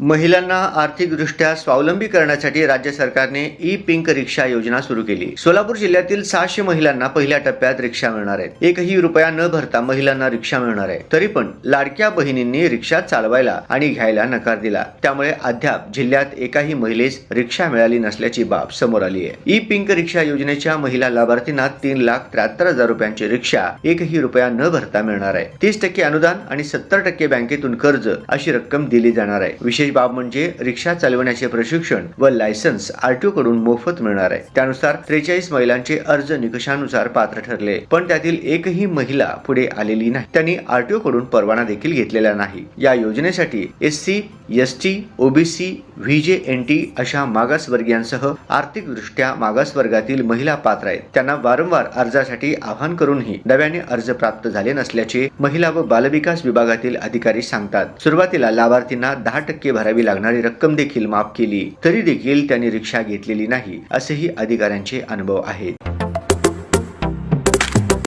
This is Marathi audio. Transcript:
महिलांना आर्थिकदृष्ट्या स्वावलंबी करण्यासाठी राज्य सरकारने ई पिंक रिक्षा योजना सुरू केली. सोलापूर जिल्ह्यातील सहाशे महिलांना पहिल्या टप्प्यात रिक्षा मिळणार आहे एकही रुपया न भरता महिलांना रिक्षा मिळणार आहे. तरी पण लाडक्या बहिणींनी रिक्षा चालवायला आणि घ्यायला नकार दिला. त्यामुळे अद्याप जिल्ह्यात एकाही महिलेस रिक्षा मिळाली नसल्याची बाब समोर आली आहे. ई पिंक रिक्षा योजनेच्या महिला लाभार्थींना तीन लाख त्र्याहत्तर हजार रुपयांची रिक्षा एकही रुपया न भरता मिळणार आहे. तीस टक्के अनुदान आणि सत्तर टक्के बँकेतून कर्ज अशी रक्कम दिली जाणार आहे. विशेष बाब म्हणजे रिक्षा चालवण्याचे प्रशिक्षण व लायसन्स आरटीओ कडून मोफत मिळणार आहे. त्यानुसार त्रेचाळीस महिलांचे अर्ज निकषानुसार पात्र ठरले पण त्यातील एकही महिला पुढे आलेली नाही. त्यांनी आरटीओ कडून परवाना देखील घेतलेला नाही. या योजनेसाठी S C S T OBC VJ N T अशा मागासवर्गीयांसह आर्थिकदृष्ट्या मागासवर्गातील महिला पात्र आहेत. त्यांना वारंवार अर्जासाठी आवाहन करूनही नव्याने अर्ज प्राप्त झाले नसल्याचे महिला व बालविकास विभागातील अधिकारी सांगतात. सुरुवातीला लाभार्थींना दहा टक्के भरावी लागणारी रक्कम देखील माफ केली तरी देखील त्यांनी रिक्षा घेतलेली नाही असेही अधिकाऱ्यांचे अनुभव आहेत.